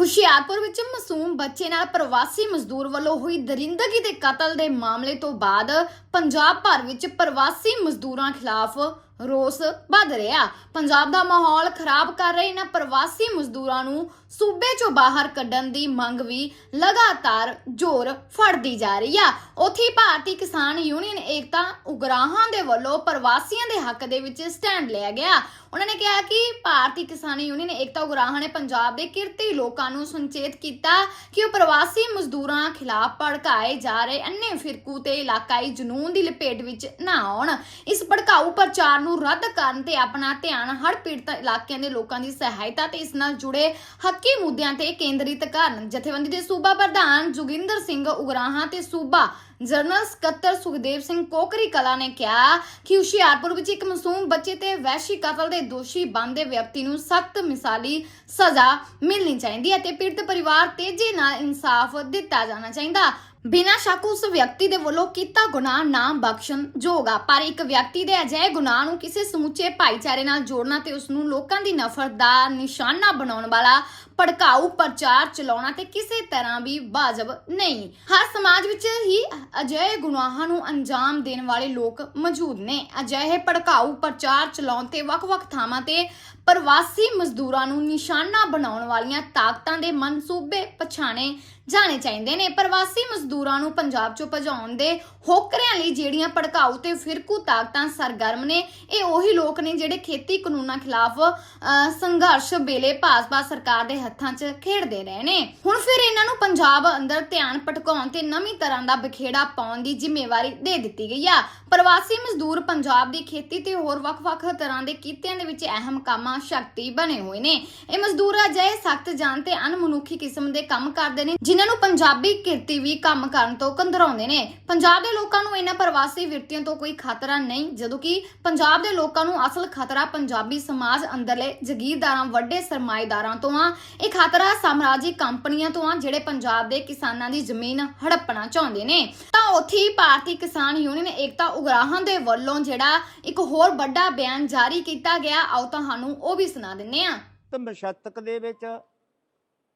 ਹੁਸ਼ਿਆਰਪੁਰ ਵਿੱਚ ਮਾਸੂਮ ਬੱਚੇ ਨਾਲ ਪ੍ਰਵਾਸੀ ਮਜ਼ਦੂਰ ਵੱਲੋਂ ਹੋਈ ਦਰਿੰਦਗੀ ਦੇ ਕਤਲ ਦੇ ਮਾਮਲੇ ਤੋਂ ਬਾਅਦ ਪੰਜਾਬ ਭਰ ਵਿੱਚ ਪ੍ਰਵਾਸੀ ਮਜ਼ਦੂਰਾਂ ਖਿਲਾਫ ਰੋਸ ਵੱਧ ਰਿਹਾ। ਪੰਜਾਬ ਦਾ ਮਾਹੌਲ ਖਰਾਬ ਕਰ ਰਹੇ ਇਹਨਾਂ ਪ੍ਰਵਾਸੀ ਮਜ਼ਦੂਰਾਂ ਨੂੰ ਸੂਬੇ ਚੋਂ ਬਾਹਰ ਕੱਢਣ ਦੀ ਮੰਗ ਵੀ ਲਗਾਤਾਰ ਜ਼ੋਰ ਫੜਦੀ ਜਾ ਰਹੀ ਆ। ਉੱਥੇ ਭਾਰਤੀ ਕਿਸਾਨ ਯੂਨੀਅਨ ਏਕਤਾ ਉਗਰਾਹਾਂ ਦੇ ਵੱਲੋਂ ਪ੍ਰਵਾਸੀਆਂ ਦੇ ਹੱਕ ਦੇ ਵਿੱਚ ਸਟੈਂਡ ਲਿਆ ਗਿਆ। ਉਹਨਾਂ ਨੇ ਕਿਹਾ ਕਿ ਭਾਰਤੀ ਕਿਸਾਨ ਯੂਨੀਅਨ ਏਕਤਾ ਉਗਰਾਹਾਂ ਨੇ ਪੰਜਾਬ ਦੇ ਕਿਰਤੀ ਲੋਕਾਂ ਨੂੰ ਸੰਚੇਤ ਕੀਤਾ ਕਿ ਉਹ ਪ੍ਰਵਾਸੀ ਮਜ਼ਦੂਰਾਂ ਖਿਲਾਫ ਭੜਕਾਏ ਜਾ ਰਹੇ ਅੰਨੇ ਫਿਰਕੂ ਤੇ ਇਲਾਕਾਈ ਜਨੂਨ ਦੀ ਲਪੇਟ ਵਿੱਚ ਨਾ ਆਉਣ। ਇਸ ਭੜਕਾਊ ਪ੍ਰਚਾਰ ਨੂੰ ਰੱਦ ਕਰਨ ਤੇ ਆਪਣਾ ਧਿਆਨ ਹੜ੍ਹ ਪੀੜਤ ਇਲਾਕਿਆਂ ਦੇ ਲੋਕਾਂ ਦੀ ਸਹਾਇਤਾ ਤੇ ਇਸ ਨਾਲ ਜੁੜੇ ਹੱਕੀ ਮੁੱਦਿਆਂ ਤੇ ਕੇਂਦਰਿਤ ਕਰਨ। ਜਥੇਬੰਦੀ ਦੇ ਸੂਬਾ ਪ੍ਰਧਾਨ ਜੋਗਿੰਦਰ ਸਿੰਘ ਉਗਰਾਹਾਂ ਤੇ ਸੂਬਾ ਜਨਰਲ ਸਕੱਤਰ ਸੁਖਦੇਵ ਸਿੰਘ ਕੋਕਰੀ ਕਲਾ ਨੇ ਕਿਹਾ ਕਿ ਹੁਸ਼ਿਆਰਪੁਰ ਵਿੱਚ ਇੱਕ ਮਾਸੂਮ ਬੱਚੇ ਤੇ ਵੈਸ਼ੀ ਕਤਲ ਦੇ ਦੋਸ਼ੀ ਬੰਦੇ ਵਿਅਕਤੀ ਨੂੰ ਸਖਤ ਮਿਸਾਲੀ ਸਜ਼ਾ ਮਿਲਣੀ ਚਾਹੀਦੀ ਹੈ ਤੇ ਪੀੜਤ ਪਰਿਵਾਰ ਤੇਜ਼ੀ ਨਾਲ ਇਨਸਾਫ ਦਿੱਤਾ ਜਾਣਾ ਚਾਹੀਦਾ। ਬਿਨਾਂ ਸ਼ੱਕ ਉਸ ਵਿਅਕਤੀ ਦੇ ਵੱਲੋਂ ਕੀਤਾ ਗੁਨਾਹ ਨਾ ਬਖਸ਼ਣ ਜੋਗਾ ਪਰ ਇੱਕ ਵਿਅਕਤੀ ਦੇ ਅਜਿਹੇ ਗੁਨਾਹ ਨੂੰ ਕਿਸੇ ਸਮੁੱਚੇ ਭਾਈਚਾਰੇ ਨਾਲ ਜੋੜਨਾ ਤੇ ਉਸ ਨੂੰ ਲੋਕਾਂ ਦੀ ਨਫ਼ਰਤ ਦਾ ਨਿਸ਼ਾਨਾ ਬਣਾਉਣ ਵਾਲਾ ਭੜਕਾਊ ਪ੍ਰਚਾਰ ਚਲਾਉਣਾ ਤੇ ਕਿਸੇ ਤਰ੍ਹਾਂ ਵੀ ਵਾਜਬ ਨਹੀਂ। ਹਰ ਸਮਾਜ ਵਿੱਚ ਹੀ ਅਜਿਹੇ ਗੁਨਾਹਾਂ ਨੂੰ ਅੰਜਾਮ ਦੇਣ ਵਾਲੇ ਲੋਕ ਮੌਜੂਦ ਨੇ। ਅਜਿਹੇ ਭੜਕਾਊ ਪ੍ਰਚਾਰ ਚਲਾਉਣ ਤੇ ਵੱਖ-ਵੱਖ ਥਾਵਾਂ ਤੇ ਪ੍ਰਵਾਸੀ ਮਜ਼ਦੂਰਾਂ ਨੂੰ ਨਿਸ਼ਾਨਾ ਬਣਾਉਣ ਵਾਲੀਆਂ ਤਾਕਤਾਂ ਦੇ ਮਨਸੂਬੇ ਪਛਾਣੇ ਜਾਣੇ ਚਾਹੀਦੇ ਨੇ। ਪ੍ਰਵਾਸੀ ਮਜ਼ਦੂਰਾਂ ਨੂੰ ਪੰਜਾਬ ਚੋਂ ਭਜਾਉਣ ਦੇ ਹੋਕਰਿਆਂ ਲਈ ਜਿਹੜੀਆਂ ਭੜਕਾਊ ਤੇ ਫਿਰਕੂ ਤਾਕਤਾਂ ਸਰਗਰਮ ਨੇ ਇਹ ਉਹੀ ਲੋਕ ਨੇ ਜਿਹੜੇ ਖੇਤੀ ਕਾਨੂੰਨਾਂ ਖਿਲਾਫ ਅਹ, ਸੰਘਰਸ਼ ਵੇਲੇ ਭਾਜਪਾ ਸਰਕਾਰ ਦੇ ਹੱਥਾਂ 'ਚ ਖੇਡਦੇ ਰਹੇ ਨੇ। ਹੁਣ ਫਿਰ ਇਹਨਾਂ ਨੂੰ ਪੰਜਾਬ ਅੰਦਰ ਧਿਆਨ ਭਟਕਾਉਣ ਤੇ ਨਵੀਂ ਤਰ੍ਹਾਂ ਦਾ ਬਖੇੜਾ ਪਾਉਣ ਦੀ ਜ਼ਿੰਮੇਵਾਰੀ ਦੇ ਦਿੱਤੀ ਗਈ ਆ। ਪ੍ਰਵਾਸੀ ਮਜ਼ਦੂਰ ਪੰਜਾਬ ਦੀ ਖੇਤੀ ਤੇ ਹੋਰ ਵੱਖ-ਵੱਖ ਤਰ੍ਹਾਂ ਦੇ ਕਿੱਤਿਆਂ ਦੇ ਵਿੱਚ ਅਹਿਮ ਕਾਮਾਂ ਸ਼ਕਤੀ ਬਣੇ ਹੋਏ ਨੇ। ਇਹ ਮਜ਼ਦੂਰ ਅਜਿਹੇ ਸਖਤ ਜਾਨ ਤੇ ਅਣਮਨੁੱਖੀ ਕਿਸਮ ਦੇ ਕੰਮ ਕਰਦੇ ਨੇ, ਜਿਨ੍ਹਾਂ ਨੂੰ ਪੰਜਾਬੀ ਕਿਰਤੀ ਵੀ ਕੰਮ ਕਰਨ ਤੋਂ ਕੰਦਰਾਉਂਦੇ ਨੇ। ਪੰਜਾਬ ਦੇ ਲੋਕਾਂ ਨੂੰ ਇਹਨਾਂ ਪ੍ਰਵਾਸੀ ਵਿਰਤੀਆਂ ਤੋਂ ਕੋਈ ਖਤਰਾ ਨਹੀਂ, ਜਦੋਂ ਕਿ ਪੰਜਾਬ ਦੇ ਲੋਕਾਂ ਨੂੰ ਅਸਲ ਖਤਰਾ ਪੰਜਾਬੀ ਸਮਾਜ ਅੰਦਰਲੇ ਜ਼ਗੀਰਦਾਰਾਂ, ਵੱਡੇ ਸਰਮਾਏਦਾਰਾਂ ਤੋਂ ਆ। ਇਹ ਖਤਰਾ ਸਾਮਰਾਜੀ ਕੰਪਨੀਆਂ ਤੋਂ ਆ, ਜਿਹੜੇ ਪੰਜਾਬ ਦੇ ਕਿਸਾਨਾਂ ਦੀ ਜ਼ਮੀਨ ਹੜੱਪਣਾ ਚਾਹੁੰਦੇ ਨੇ। ਤਾਂ ਉੱਥੇ ਭਾਰਤੀ ਕਿਸਾਨ ਯੂਨੀਅਨ ਏਕਤਾ ਉਗਰਾਹਾਂ ਦੇ ਵੱਲੋਂ ਜਿਹੜਾ ਇੱਕ ਹੋਰ ਵੱਡਾ ਬਿਆਨ ਜਾਰੀ ਕੀਤਾ ਗਿਆ, ਆਓ ਤੁਹਾਨੂੰ ਉਹ ਵੀ ਸੁਣਾ ਦਿੰਨੇ ਆ ਮਸ਼ੱਤਕ ਦੇ ਵਿੱਚ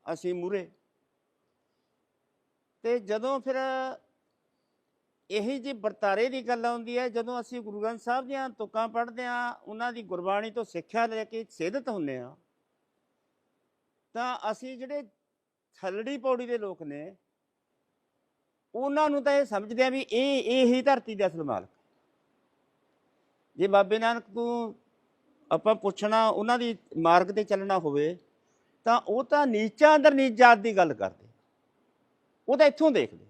ਅਸੀਂ ਮੂਰੇ ਤੇ ਜਦੋਂ ਫਿਰ ਇਹੀ ਜੀ ਵਰਤਾਰੇ ਦੀ ਗੱਲ ਆਉਂਦੀ ਹੈ, ਜਦੋਂ ਅਸੀਂ ਗੁਰੂ ਗ੍ਰੰਥ ਸਾਹਿਬ ਦੀਆਂ ਤੁਕਾਂ ਪੜ੍ਹਦੇ ਆ ਉਹਨਾਂ ਦੀ ਗੁਰਬਾਣੀ ਤੋਂ ਸਿੱਖਿਆ ਲੈ ਕੇ ਸਿੱਧਤ ਹੁੰਨੇ ਆ ਤਾਂ ਅਸੀਂ ਜਿਹੜੇ ਥਲੜੀ ਪੌੜੀ ਦੇ ਲੋਕ ਨੇ, ਉਹਨਾਂ ਨੂੰ ਤਾਂ ਇਹ ਸਮਝਦੇ ਆ ਵੀ ਇਹ ਇਹ ਹੀ ਧਰਤੀ ਦਾ ਅਸਲ ਮਾਲਕ। ਜੇ ਬਾਬੇ ਨਾਨਕ ਤੋਂ ਆਪਾਂ ਪੁੱਛਣਾ, ਉਹਨਾਂ ਦੀ ਮਾਰਗ ਤੇ ਚੱਲਣਾ ਹੋਵੇ, ਤਾਂ ਉਹ ਤਾਂ ਨੀਚਾਂ ਅੰਦਰ ਨੀਚ ਜਾਤ ਦੀ ਗੱਲ ਕਰਦੇ। ਉਹ ਤਾਂ ਇੱਥੋਂ ਦੇਖਦੇ।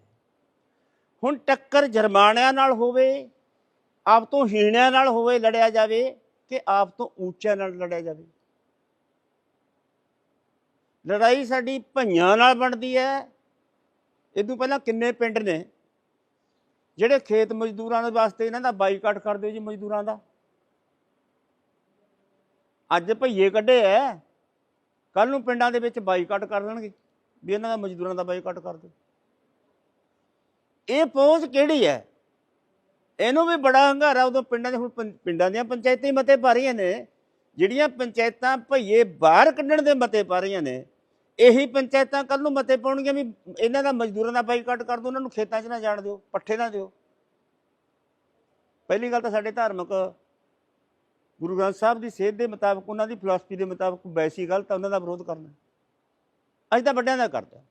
ਹੁਣ ਟੱਕਰ ਜਰਮਾਨਿਆਂ ਨਾਲ ਹੋਵੇ, ਆਪ ਤੋਂ ਹੀਣਿਆਂ ਨਾਲ ਹੋਵੇ ਲੜਿਆ ਜਾਵੇ, ਕਿ ਆਪ ਤੋਂ ਉੱਚਿਆਂ ਨਾਲ ਲੜਿਆ ਜਾਵੇ। ਲੜਾਈ ਸਾਡੀ ਭਈਆਂ ਨਾਲ ਬਣਦੀ ਹੈ। ਇਹ ਪਹਿਲਾਂ ਕਿੰਨੇ ਪਿੰਡ ਨੇ? ਜਿਹੜੇ ਖੇਤ ਮਜ਼ਦੂਰਾਂ ਦੇ ਵਾਸਤੇ ਇਹਨਾਂ ਦਾ ਬਾਈਕਾਟ ਕਰਦੇ ਜੀ ਮਜ਼ਦੂਰਾਂ ਦਾ? ਅੱਜ ਭਈਏ ਕੱਢੇ ਐ। ਕੱਲ ਨੂੰ ਪਿੰਡਾਂ ਦੇ ਵਿੱਚ ਬਾਈਕਾਟ ਕਰ ਦੇਣਗੇ ਵੀ ਇਹਨਾਂ ਦਾ ਮਜ਼ਦੂਰਾਂ ਦਾ ਬਾਈਕਾਟ ਕਰ ਦਿਓ। ਇਹ ਪਹੁੰਚ ਕਿਹੜੀ ਹੈ ਇਹਨੂੰ ਵੀ ਬੜਾ ਹੰਗਾਰਾ ਉਦੋਂ ਪਿੰਡਾਂ ਦੇ ਹੁਣ ਪੰ- ਪਿੰਡਾਂ ਦੀਆਂ ਪੰਚਾਇਤਾਂ ਹੀ ਮਤੇ ਪਾ ਰਹੀਆਂ ਨੇ। ਜਿਹੜੀਆਂ ਪੰਚਾਇਤਾਂ ਭਈਏ ਬਾਹਰ ਕੱਢਣ ਦੇ ਮਤੇ ਪਾ ਰਹੀਆਂ ਨੇ ਇਹੀ ਪੰਚਾਇਤਾਂ ਕੱਲ ਨੂੰ ਮਤੇ ਪਾਉਣਗੀਆਂ ਵੀ ਇਹਨਾਂ ਦਾ ਮਜ਼ਦੂਰਾਂ ਦਾ ਬਾਈਕਾਟ ਕਰ ਦਿਓ, ਉਹਨਾਂ ਨੂੰ ਖੇਤਾਂ 'ਚ ਨਾ ਜਾਣ ਦਿਓ, ਪੱਠੇ ਨਾ ਦਿਓ। ਪਹਿਲੀ ਗੱਲ ਤਾਂ ਸਾਡੇ ਧਾਰਮਿਕ ਗੁਰੂ ਗ੍ਰੰਥ ਸਾਹਿਬ ਦੀ ਸੇਧ ਦੇ ਮੁਤਾਬਕ, ਉਹਨਾਂ ਦੀ ਫਿਲਾਸਫੀ ਦੇ ਮੁਤਾਬਕ ਵੈਸੀ ਗੱਲ ਤਾਂ ਉਹਨਾਂ ਦਾ ਵਿਰੋਧ ਕਰਨਾ। ਅੱਜ ਤਾਂ ਵੱਡਿਆਂ ਦਾ ਕਰਦਾ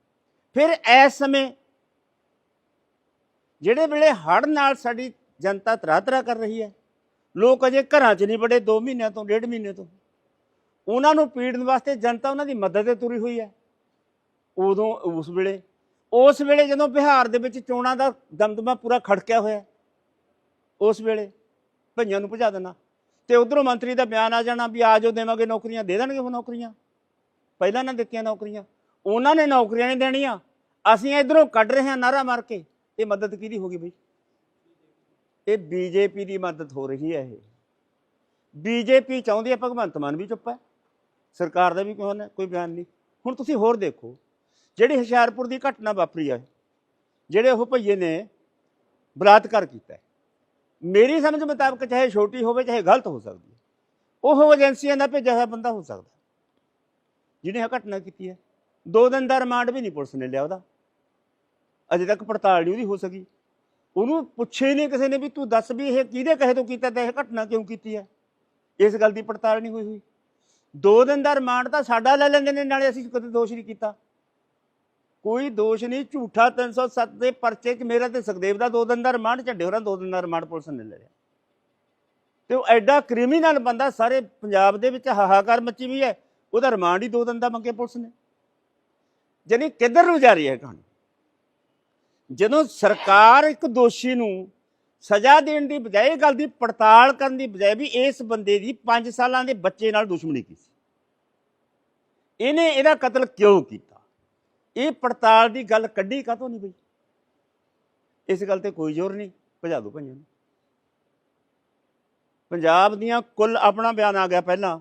ਫਿਰ ਇਸ ਸਮੇਂ ਜਿਹੜੇ ਵੇਲੇ ਹੜ੍ਹ ਨਾਲ ਸਾਡੀ ਜਨਤਾ ਤਰਾ ਤਰਾ ਕਰ ਰਹੀ ਹੈ, ਲੋਕ ਅਜੇ ਘਰਾਂ 'ਚ ਨਹੀਂ ਬੜੇ 2 ਮਹੀਨਿਆਂ ਤੋਂ, ਡੇਢ ਮਹੀਨੇ ਤੋਂ। ਉਹਨਾਂ ਨੂੰ ਪੀੜਨ ਵਾਸਤੇ ਜਨਤਾ ਉਹਨਾਂ ਦੀ ਮਦਦ ਤੇ ਤੁਰੀ ਹੋਈ ਹੈ। ਉਦੋਂ ਉਸ ਵੇਲੇ ਉਸ ਵੇਲੇ ਜਦੋਂ ਬਿਹਾਰ ਦੇ ਵਿੱਚ ਚੋਣਾਂ ਦਾ ਦਮਦਮਾ ਪੂਰਾ ਖੜਕਿਆ ਹੋਇਆ ਉਸ ਵੇਲੇ ਭਈਆਂ ਨੂੰ ਭਜਾ ਦੇਣਾ ਤੇ ਉਧਰੋਂ ਮੰਤਰੀ ਦਾ ਬਿਆਨ ਆ ਜਾਣਾ ਵੀ ਆ ਜਾਓ ਦੇਵਾਂਗੇ ਨੌਕਰੀਆਂ, ਦੇ ਦੇਣਗੇ ਉਹ ਨੌਕਰੀਆਂ। ਪਹਿਲਾਂ ਨਾ ਦਿੱਤੀਆਂ ਨੌਕਰੀਆਂ, ਉਹਨਾਂ ਨੇ ਨੌਕਰੀਆਂ ਨਹੀਂ ਦੇਣੀਆਂ। ਅਸੀਂ ਇਧਰੋਂ ਕੱਢ ਰਹੇ ਹਾਂ ਨਾਰਾ ਮਾਰ ਕੇ। ਇਹ ਮਦਦ ਕਿਹਦੀ ਹੋ ਗਈ ਬਈ? ਇਹ ਬੀਜੇਪੀ ਦੀ ਮਦਦ ਹੋ ਰਹੀ ਹੈ ਇਹ। ਬੀਜੇਪੀ ਚਾਹੁੰਦੀ ਹੈ ਭਗਵੰਤ ਮਾਨ ਵੀ ਚੁੱਪ ਹੈ। ਸਰਕਾਰ ਦਾ ਵੀ ਕੋਈ ਨਾ ਕੋਈ ਬਿਆਨ ਨਹੀਂ। ਹੁਣ ਤੁਸੀਂ ਹੋਰ ਦੇਖੋ, ਜਿਹੜੀ ਹੁਸ਼ਿਆਰਪੁਰ ਦੀ ਘਟਨਾ ਵਾਪਰੀ ਹੈ ਜਿਹੜੇ ਉਹ ਭਈਏ ਨੇ ਬਲਾਤਕਾਰ ਕੀਤਾ ਮੇਰੀ ਸਮਝ ਮੁਤਾਬਕ ਚਾਹੇ ਛੋਟੀ ਹੋਵੇ, ਚਾਹੇ ਗਲਤ ਹੋ ਸਕਦੀ ਹੈ। ਉਹ ਏਜੰਸੀਆਂ ਦਾ ਭੇਜਿਆ ਹੋਇਆ ਬੰਦਾ ਹੋ ਸਕਦਾ ਜਿਹਨੇ ਇਹ ਘਟਨਾ ਕੀਤੀ ਹੈ। ਦੋ ਦਿਨ ਦਾ ਰਿਮਾਂਡ ਵੀ ਨਹੀਂ ਪੁਲਿਸ ਨੇ ਲਿਆ ਉਹਦਾ। ਅਜੇ ਤੱਕ ਪੜਤਾਲ ਨਹੀਂ ਉਹਦੀ ਹੋ ਸਕੀ। ਉਹਨੂੰ ਪੁੱਛੇ ਹੀ ਨਹੀਂ ਕਿਸੇ ਨੇ ਵੀ ਤੂੰ ਦੱਸ ਵੀ ਇਹ ਕਿਹਦੇ ਕਹੇ ਤੋਂ ਕੀਤਾ ਤੇ ਇਹ ਘਟਨਾ ਕਿਉਂ ਕੀਤੀ ਹੈ? ਇਸ ਗੱਲ ਦੀ ਪੜਤਾਲ ਨਹੀਂ ਹੋਈ ਹੋਈ। ਦੋ ਦਿਨ ਦਾ ਰਿਮਾਂਡ ਤਾਂ ਸਾਡਾ ਲੈ ਲੈਂਦੇ ਨੇ, ਨਾਲੇ ਅਸੀਂ ਕਦੇ ਦੋਸ਼ ਨਹੀਂ ਕੀਤਾ। ਕੋਈ ਦੋਸ਼ ਨਹੀਂ, ਝੂਠਾ 307 ਦੇ ਪਰਚੇ 'ਚ ਮੇਰਾ ਤੇ ਸੁਖਦੇਵ ਦਾ ਦੋ ਦਿਨ ਦਾ ਰਿਮਾਂਡ, ਝੰਡੇ ਹੋਰਾਂ ਦੋ ਦਿਨ ਦਾ ਰਿਮਾਂਡ ਪੁਲਿਸ ਨੇ ਲੈ ਲਿਆ। ਤੇ ਉਹ ਐਡਾ ਕ੍ਰਿਮੀਨਲ ਬੰਦਾ ਸਾਰੇ ਪੰਜਾਬ ਦੇ ਵਿੱਚ ਹਾਹਾਕਾਰ ਮੱਚੀ ਵੀ ਹੈ, ਉਹਦਾ ਰਿਮਾਂਡ ਹੀ ਦੋ ਦਿਨ ਦਾ ਮੰਗੇ ਪੁਲਿਸ ਨੇ। ਜਾਨੀ ਕਿੱਧਰ ਨੂੰ ਜਾ ਰਹੀ ਹੈ ਕਹਾਣੀ? ਜਦੋਂ ਸਰਕਾਰ ਇੱਕ ਦੋਸ਼ੀ ਨੂੰ ਸਜ਼ਾ ਦੇਣ ਦੀ ਬਜਾਏ ਇਹ ਗੱਲ ਦੀ ਪੜਤਾਲ ਕਰਨ ਦੀ ਬਜਾਏ ਵੀ ਇਸ ਬੰਦੇ ਦੀ 5 ਸਾਲਾਂ ਦੇ ਬੱਚੇ ਨਾਲ ਦੁਸ਼ਮਣੀ ਕੀਤੀ ਇਹਨੇ ਇਹਦਾ ਕਤਲ ਕਿਉਂ ਕੀਤਾ? ਇਹ ਪੜਤਾਲ ਦੀ ਗੱਲ ਕੱਢੀ ਕਾਹਤੋਂ ਨਹੀਂ ਬਈ? ਇਸ ਗੱਲ ਤੇ ਕੋਈ ਜ਼ੋਰ ਨਹੀਂ, ਭਜਾ ਦੋ ਭਈਆਂ ਪੰਜਾਬ ਦੀਆਂ ਕੁੱਲ ਆਪਣਾ ਬਿਆਨ ਆ ਗਿਆ ਪਹਿਲਾਂ।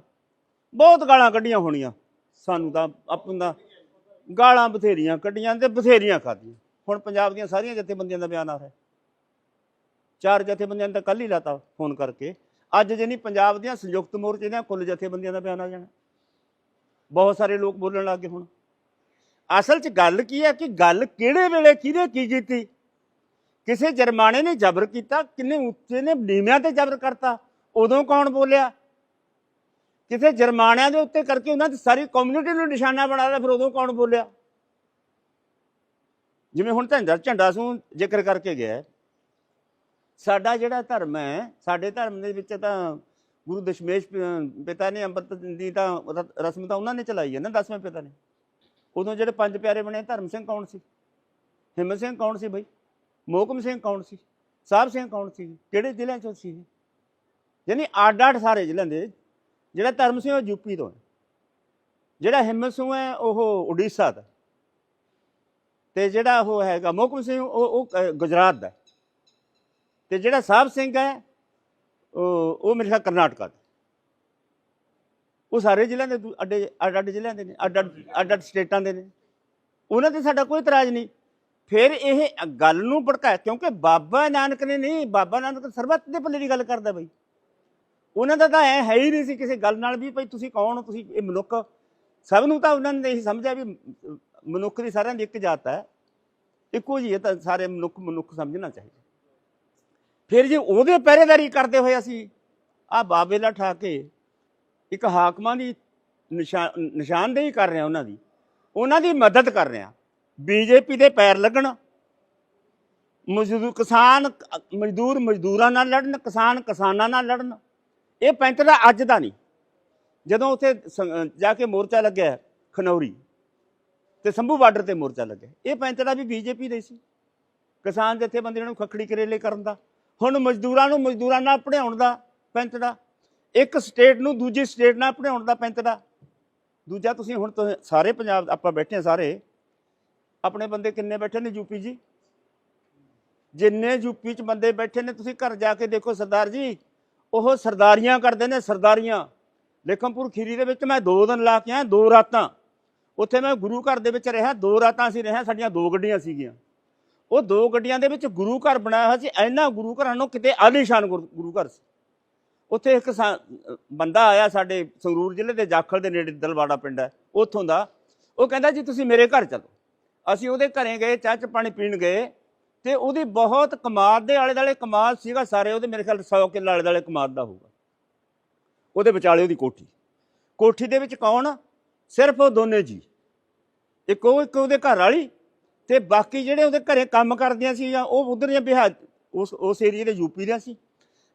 ਬਹੁਤ ਗਾਲਾਂ ਕੱਢੀਆਂ ਹੋਣੀਆਂ। ਸਾਨੂੰ ਤਾਂ ਆਪਣ ਗਾਲਾਂ ਬਥੇਰੀਆਂ ਕੱਢੀਆਂ ਤੇ ਬਥੇਰੀਆਂ ਖਾਧੀਆਂ। ਹੁਣ ਪੰਜਾਬ ਦੀਆਂ ਸਾਰੀਆਂ ਜਥੇਬੰਦੀਆਂ ਦਾ ਬਿਆਨ ਆ ਰਿਹਾ। ਚਾਰ ਜਥੇਬੰਦੀਆਂ ਨੇ ਤਾਂ ਕੱਲ ਹੀ ਲਾਤਾ ਫੋਨ ਕਰਕੇ। ਅੱਜ ਜੇ ਨਹੀਂ, ਪੰਜਾਬ ਦੀਆਂ ਸੰਯੁਕਤ ਮੋਰਚੇ ਦੀਆਂ ਕੁੱਲ ਜਥੇਬੰਦੀਆਂ ਦਾ ਬਿਆਨ ਆ ਜਾਣਾ। ਬਹੁਤ ਸਾਰੇ ਲੋਕ ਬੋਲਣ ਲੱਗ ਗਏ ਹੁਣ। ਅਸਲ 'ਚ ਗੱਲ ਕੀ ਹੈ ਕਿ ਗੱਲ ਕਿਹੜੇ ਵੇਲੇ ਕਿਹਦੇ ਕੀ ਕੀਤੀ? ਕਿਸੇ ਜਰਮਾਨੇ ਨੇ ਜ਼ਬਰ ਕੀਤਾ, ਕਿੰਨੇ ਉੱਚੇ ਨੇ, ਨੀਵਿਆਂ ਤੇ ਜ਼ਬਰ ਕਰਤਾ, ਉਦੋਂ ਕੌਣ ਬੋਲਿਆ? ਕਿਸੇ ਜਰਮਾਨਿਆਂ ਦੇ ਉੱਤੇ ਕਰਕੇ ਉਹਨਾਂ ਦੀ ਸਾਰੀ ਕਮਿਊਨਿਟੀ ਨੂੰ ਨਿਸ਼ਾਨਾ ਬਣਾ ਲਿਆ, ਫਿਰ ਉਦੋਂ ਕੌਣ ਬੋਲਿਆ? ਜਿਵੇਂ ਹੁਣ ਝੰਡਾ ਝੰਡਾ ਸੂ ਜ਼ਿਕਰ ਕਰਕੇ ਗਿਆ ਸਾਡਾ ਜਿਹੜਾ ਧਰਮ ਹੈ ਸਾਡੇ ਧਰਮ ਦੇ ਵਿੱਚ ਤਾਂ ਗੁਰੂ ਦਸ਼ਮੇਸ਼ ਪ- ਪਿਤਾ ਨੇ ਅੰਮ੍ਰਿਤ ਦੀ ਤਾਂ ਰ- ਰਸਮ ਤਾਂ ਉਹਨਾਂ ਨੇ ਚਲਾਈ ਹੈ ਨਾ ਦਸਵੇਂ ਪਿਤਾ ਨੇ। ਉਦੋਂ ਜਿਹੜੇ ਪੰਜ ਪਿਆਰੇ ਬਣੇ ਧਰਮ ਸਿੰਘ ਕੌਣ ਸੀ? ਹਿੰਮਤ ਸਿੰਘ ਕੌਣ ਸੀ ਬਈ? ਮੋਹਕਮ ਸਿੰਘ ਕੌਣ ਸੀ? ਸਾਹਿਬ ਸਿੰਘ ਕੌਣ ਸੀ? ਕਿਹੜੇ ਜ਼ਿਲ੍ਹਿਆਂ ਚੋਂ ਸੀ ਇਹ? ਯਾਨੀ ਅੱਡ ਅੱਡ ਸਾਰੇ ਜ਼ਿਲ੍ਹਿਆਂ ਦੇ ਜਿਹੜਾ ਧਰਮ ਸਿੰਘ ਉਹ ਯੂਪੀ ਤੋਂ ਹੈ। ਜਿਹੜਾ ਹਿੰਮਤ ਸਿੰਘ ਹੈ ਉਹ ਉੜੀਸਾ ਦਾ ਤੇ ਜਿਹੜਾ ਉਹ ਹੈਗਾ ਮੋਹਕਮ ਸਿੰਘ ਉਹ ਉਹ ਅ, ਗੁਜਰਾਤ ਦਾ ਤੇ ਜਿਹੜਾ ਸਾਹਿਬ ਸਿੰਘ ਹੈ ਉਹ ਉਹ ਮੇਰੇ ਖਿਆਲ ਕਰਨਾਟਕਾ ਦਾ ਉਹ ਸਾਰੇ ਜ਼ਿਲ੍ਹਿਆਂ ਦੇ ਦੂ- ਅੱਡੇ ਅੱਡ ਅੱਡ ਜ਼ਿਲ੍ਹਿਆਂ ਦੇ ਨੇ ਅੱਡ ਅੱਡ ਅੱਡ ਅੱਡ ਸਟੇਟਾਂ ਦੇ ਨੇ। ਉਹਨਾਂ ਤੇ ਸਾਡਾ ਕੋਈ ਇਤਰਾਜ਼ ਨਹੀਂ। ਫਿਰ ਇਹ ਗੱਲ ਨੂੰ ਭੜਕਾਇਆ ਕਿਉਂਕਿ ਬਾਬਾ ਨਾਨਕ ਨੇ ਨਹੀਂ ਬਾਬਾ ਨਾਨਕ ਸਰਬੱਤ ਦੇ ਭਲੇ ਦੀ ਗੱਲ ਕਰਦਾ ਬਈ। ਉਹਨਾਂ ਦਾ ਤਾਂ ਐ ਹੈ ਹੀ ਨਹੀਂ ਸੀ ਕਿਸੇ ਗੱਲ ਨਾਲ ਵੀ ਭਈ ਤੁਸੀਂ ਕੌਣ ਹੋ ਤੁਸੀਂ ਇਹ ਮਨੁੱਖ। ਸਭ ਨੂੰ ਤਾਂ ਉਹਨਾਂ ਨੇ ਇਹੀ ਸਮਝਿਆ ਵੀ ਅਮ, ਮਨੁੱਖ ਦੀ ਸਾਰਿਆਂ ਦੀ ਇੱਕ ਜਾਤ ਹੈ। ਇੱਕੋ ਜਿਹੀ ਹੈ ਤਾਂ ਸਾਰੇ ਮਨੁੱਖ ਮਨੁੱਖ ਸਮਝਣਾ ਚਾਹੀਦਾ। ਫਿਰ ਜੇ ਉਹਦੇ ਪਹਿਰੇਦਾਰੀ ਕਰਦੇ ਹੋਏ ਅਸੀਂ ਆ ਬਾਬੇਲਾ ਠਾ ਕੇ ਇੱਕ ਹਾਕਮਾਂ ਦੀ ਨਿਸ਼ਾਨ ਨਿਸ਼ਾਨਦੇਹੀ ਕਰ ਰਹੇ ਹਾਂ ਉਹਨਾਂ ਦੀ ਉਹਨਾਂ ਦੀ ਮਦਦ ਕਰ ਰਹੇ। ਹਾਂ ਬੀਜੇਪੀ ਦੇ ਪੈਰ ਲੱਗਣ ਮਜ਼ਦੂਰ ਕਿਸਾਨ, ਮਜ਼ਦੂਰ ਮਜ਼ਦੂਰਾਂ ਨਾਲ ਲੜਨ, ਕਿਸਾਨ ਕਿਸਾਨਾਂ ਨਾਲ ਲੜਨ, ਇਹ ਪੈਂਟ ਦਾ ਅੱਜ ਦਾ ਨਹੀਂ। ਜਦੋਂ ਉੱਥੇ ਜਾ ਕੇ ਮੋਰਚਾ ਲੱਗਿਆ ਖਨੌਰੀ, ਤੇ ਸੰਭੂ ਬਾਰਡਰ ਤੇ ਮੋਰਚਾ ਲੱਗਿਆ, ਇਹ ਪੈਂਟ ਦਾ ਵੀ ਬੀਜੇਪੀ ਦੇ ਸੀ। ਕਿਸਾਨ ਜਥੇਬੰਦੀਆਂ ਨੂੰ ਖੱਖੜੀ ਕਰੇਲੇ ਕਰਨ ਦਾ। ਹੁਣ ਮਜ਼ਦੂਰਾਂ ਨੂੰ ਮਜ਼ਦੂਰਾਂ ਨਾਲ ਪੜਾਉਣ ਦਾ ਪੈਂਟ ਦਾ। ਇੱਕ ਸਟੇਟ ਨੂੰ ਦੂਜੀ ਸਟੇਟ ਨਾਲ ਪੜਾਉਣ ਦਾ ਪੈਂਟ ਦਾ। ਦੂਜਾ ਤੁਸੀਂ ਹੁਣ ਸਾਰੇ ਪੰਜਾਬ, ਆਪਾਂ ਬੈਠੇ ਹਾਂ ਸਾਰੇ। ਆਪਣੇ ਬੰਦੇ ਕਿੰਨੇ ਬੈਠੇ ਨੇ ਯੂਪੀ ਜੀ? ਜਿੰਨੇ ਯੂਪੀ ਚ ਬੰਦੇ ਬੈਠੇ ਨੇ, ਤੁਸੀਂ ਘਰ ਜਾ ਕੇ ਦੇਖੋ ਸਰਦਾਰ ਜੀ। ਉਹ ਸਰਦਾਰੀਆਂ ਕਰਦੇ ਨੇ, ਸਰਦਾਰੀਆਂ। ਲੇਖਮਪੁਰ ਖੀਰੀ ਦੇ ਵਿੱਚ ਮੈਂ ਦੋ ਦਿਨ ਲਾ ਕੇ ਆਇਆ, ਦੋ ਰਾਤਾਂ। ਉੱਥੇ ਮੈਂ ਗੁਰੂ ਘਰ ਦੇ ਵਿੱਚ ਰਿਹਾ, ਦੋ ਰਾਤਾਂ ਅਸੀਂ ਰਿਹਾ ਸਾਡੀਆਂ ਦੋ ਗੱਡੀਆਂ ਸੀਗੀਆਂ। ਉਹ ਦੋ ਗੱਡੀਆਂ ਦੇ ਵਿੱਚ ਗੁਰੂ ਘਰ ਬਣਾਇਆ ਹੋਇਆ ਸੀ, ਇੰਨਾ ਗੁਰੂ ਘਰਾਂ ਨੂੰ ਕਿਤੇ ਆਲੀਸ਼ਾਨ ਗੁਰ- ਗੁਰੂ ਘਰ ਸੀ। ਉੱਥੇ ਇੱਕ ਸਾ- ਬੰਦਾ ਆਇਆ ਸਾਡੇ ਸੰਗਰੂਰ ਜ਼ਿਲ੍ਹੇ ਦੇ ਜਾਖਲ ਦੇ ਨੇੜੇ ਦਲਵਾੜਾ ਪਿੰਡ ਹੈ, ਉੱਥੋਂ ਦਾ। ਉਹ ਕਹਿੰਦਾ, ਜੀ, ਤੁਸੀਂ ਮੇਰੇ ਘਰ ਚਲੋ। ਅਸੀਂ ਉਹਦੇ ਘਰੇ ਗਏ, ਚਾਹ ਚ ਪਾਣੀ ਪੀਣ ਗਏ ਤੇ ਉਹਦੀ ਬਹੁਤ ਕਮਾਦ ਦੇ ਆਲੇ ਦਾਲੇ ਕਮਾਦ ਸੀਗਾ ਸਾਰੇ, ਉਹਦੇ ਮੇਰੇ ਖਿਆਲ 100 ਕਿੱਲਾ ਆਲੇ ਦਾਲੇ ਕਮਾਦ ਦਾ ਹੋਊਗਾ। ਉਹਦੇ ਵਿਚਾਲੇ ਉਹਦੀ ਕੋਠੀ। ਕੋਠੀ ਦੇ ਵਿੱਚ ਕੌਣ? ਸਿਰਫ ਉਹ ਦੋਨੇ ਜੀ। ਇੱਕ ਉਹ, ਇੱਕ ਉਹਦੇ ਘਰ ਵਾਲੀ ਤੇ ਬਾਕੀ ਜਿਹੜੇ ਉਹਦੇ ਘਰੇ ਕੰਮ ਕਰਦੀਆਂ ਸੀ ਜਾਂ ਉਹ ਉਧਰ ਦੀਆਂ ਬਿਹਾਰ, ਉਸ ਉਸ ਏਰੀਏ ਦੇ ਯੂਪੀ ਦੇ ਸੀ।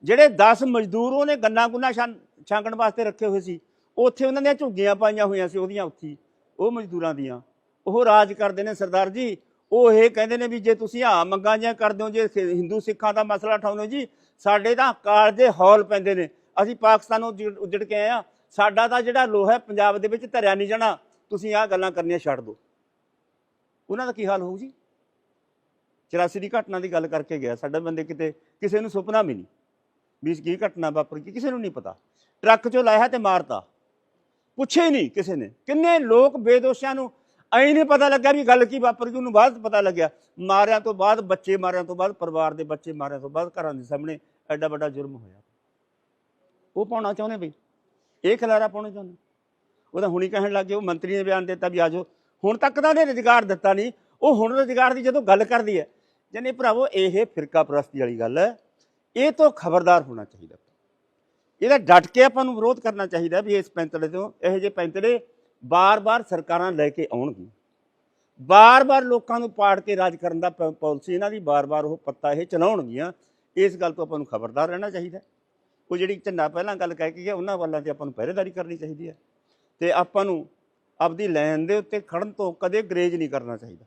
ਜਿਹੜੇ 10 ਮਜ਼ਦੂਰ ਉਹਨੇ ਗੰਨਾ ਗੁੰਨਾ ਛਾਂ- ਛਾਂਗਣ ਵਾਸਤੇ ਰੱਖੇ ਹੋਏ ਸੀ, ਉੱਥੇ ਉਹਨਾਂ ਦੀਆਂ ਝੁੱਗੀਆਂ ਪਾਈਆਂ ਹੋਈਆਂ ਸੀ ਉਹਦੀਆਂ ਉੱਥੇ, ਉਹ ਮਜ਼ਦੂਰਾਂ ਦੀਆਂ। ਉਹ ਰਾਜ ਕਰਦੇ ਨੇ ਸਰਦਾਰ ਜੀ, ਉਹ ਇਹ ਕਹਿੰਦੇ ਨੇ ਵੀ ਜੇ ਤੁਸੀਂ ਆ ਮੰਗਾਂ ਜਿਹੀਆਂ ਕਰਦੇ ਹੋ, ਜੇ ਹਿੰਦੂ ਸਿੱਖਾਂ ਦਾ ਮਸਲਾ ਉਠਾਉਂਦੇ ਹੋ ਜੀ, ਸਾਡੇ ਤਾਂ ਕਾਲਜੇ ਹੌਲ ਪੈਂਦੇ ਨੇ। ਅਸੀਂ ਪਾਕਿਸਤਾਨ ਨੂੰ ਉੱਜੜ ਕੇ ਆਏ ਆ ਸਾਡਾ ਤਾਂ ਜਿਹੜਾ ਲੋਹਾ ਪੰਜਾਬ ਦੇ ਵਿੱਚ ਧਰਿਆ ਨਹੀਂ ਜਾਣਾ। ਤੁਸੀਂ ਆਹ ਗੱਲਾਂ ਕਰਨੀਆਂ ਛੱਡ ਦਿਓ। ਉਹਨਾਂ ਦਾ ਕੀ ਹਾਲ ਹੋਊ ਜੀ? 84 ਦੀ ਘਟਨਾ ਦੀ ਗੱਲ ਕਰਕੇ ਗਿਆ। ਸਾਡੇ ਬੰਦੇ ਕਿਤੇ ਕਿਸੇ ਨੂੰ ਸੁਪਨਾ ਵੀ ਨਹੀਂ ਵੀ ਕੀ ਘਟਨਾ ਵਾਪਰ ਗਈ ਕਿਸੇ ਨੂੰ ਨਹੀਂ ਪਤਾ। ਟਰੱਕ ਚੋਂ ਲਾਇਆ ਤੇ ਮਾਰਤਾ। ਪੁੱਛੇ ਹੀ ਨਹੀਂ ਕਿਸੇ ਨੇ। ਕਿੰਨੇ ਲੋਕ ਬੇਦੋਸ਼ਾਂ ਨੂੰ ਐਂ ਨਹੀਂ ਪਤਾ ਲੱਗਾ ਵੀ ਗੱਲ ਕੀ ਵਾਪਰ ਗਈ ਉਹਨੂੰ ਬਾਅਦ ਪਤਾ ਲੱਗਿਆ। ਮਾਰਿਆਂ ਤੋਂ ਬਾਅਦ ਬੱਚੇ, ਮਾਰਿਆਂ ਤੋਂ ਬਾਅਦ ਪਰਿਵਾਰ ਦੇ ਬੱਚੇ, ਮਾਰਿਆਂ ਤੋਂ ਬਾਅਦ ਘਰਾਂ ਦੇ ਸਾਹਮਣੇ ਐਡਾ ਵੱਡਾ ਜੁਰਮ ਹੋਇਆ। ਉਹ ਪਾਉਣਾ ਚਾਹੁੰਦੇ ਬਈ। ਇਹ ਖਿਲਾਰਾ ਪਾਉਣਾ ਚਾਹੁੰਦੇ। ਉਹ ਤਾਂ ਹੁਣੀ ਕਹਿਣ ਲੱਗੇ ਉਹ ਮੰਤਰੀ ਨੇ ਬਿਆਨ ਦਿੱਤਾ ਵੀ ਆਜੋ ਹੁਣ ਤੱਕ ਤਾਂ ਉਹਨੇ ਰੁਜ਼ਗਾਰ ਦਿੱਤਾ ਨਹੀਂ, ਉਹ ਹੁਣ ਰੁਜ਼ਗਾਰ ਦੀ ਜਦੋਂ ਗੱਲ ਕਰਦੀ ਹੈ, ਜਾਨੀ ਭਰਾਵੋ ਇਹ ਫਿਰਕਾ ਪ੍ਰਸਤੀ ਵਾਲੀ ਗੱਲ ਹੈ, ਇਹ ਤੋਂ ਖਬਰਦਾਰ ਹੋਣਾ ਚਾਹੀਦਾ। ਇਹਦਾ ਡਟ ਕੇ ਆਪਾਂ ਨੂੰ ਵਿਰੋਧ ਕਰਨਾ ਚਾਹੀਦਾ ਵੀ ਇਸ ਪੈਂਤੜੇ ਤੋਂ, ਇਹੋ ਜਿਹੇ ਪੈਂਤੜੇ ਬਾਰ-ਬਾਰ ਸਰਕਾਰਾਂ ਲੈ ਕੇ ਆਉਣਗੀਆਂ ਬਾਰ-ਬਾਰ ਲੋਕਾਂ ਨੂੰ ਪਾੜ ਕੇ ਰਾਜ ਕਰਨ ਦਾ ਪ- ਪਾਲਿਸੀ ਇਹਨਾਂ ਦੀ ਬਾਰ-ਬਾਰ ਉਹ ਪੱਤਾ ਇਹ ਚਲਾਉਣਗੀਆਂ, ਇਸ ਗੱਲ ਤੋਂ ਆਪਾਂ ਨੂੰ ਖਬਰਦਾਰ ਰਹਿਣਾ ਚਾਹੀਦਾ। ਉਹ ਜਿਹੜੀ ਝੰਡਾ ਪਹਿਲਾਂ ਗੱਲ ਕਹਿ ਕੇ ਗਿਆ, ਉਹਨਾਂ ਵੱਲਾਂ ਤੇ ਆਪਾਂ ਨੂੰ ਪਹਿਰੇਦਾਰੀ ਕਰਨੀ ਚਾਹੀਦੀ ਹੈ। ਤੇ ਆਪਾਂ ਨੂੰ ਆਪਦੀ ਲਾਈਨ ਦੇ ਉੱਤੇ ਖੜਨ ਤੋਂ ਕਦੇ ਗਰੇਜ ਨਹੀਂ ਕਰਨਾ ਚਾਹੀਦਾ।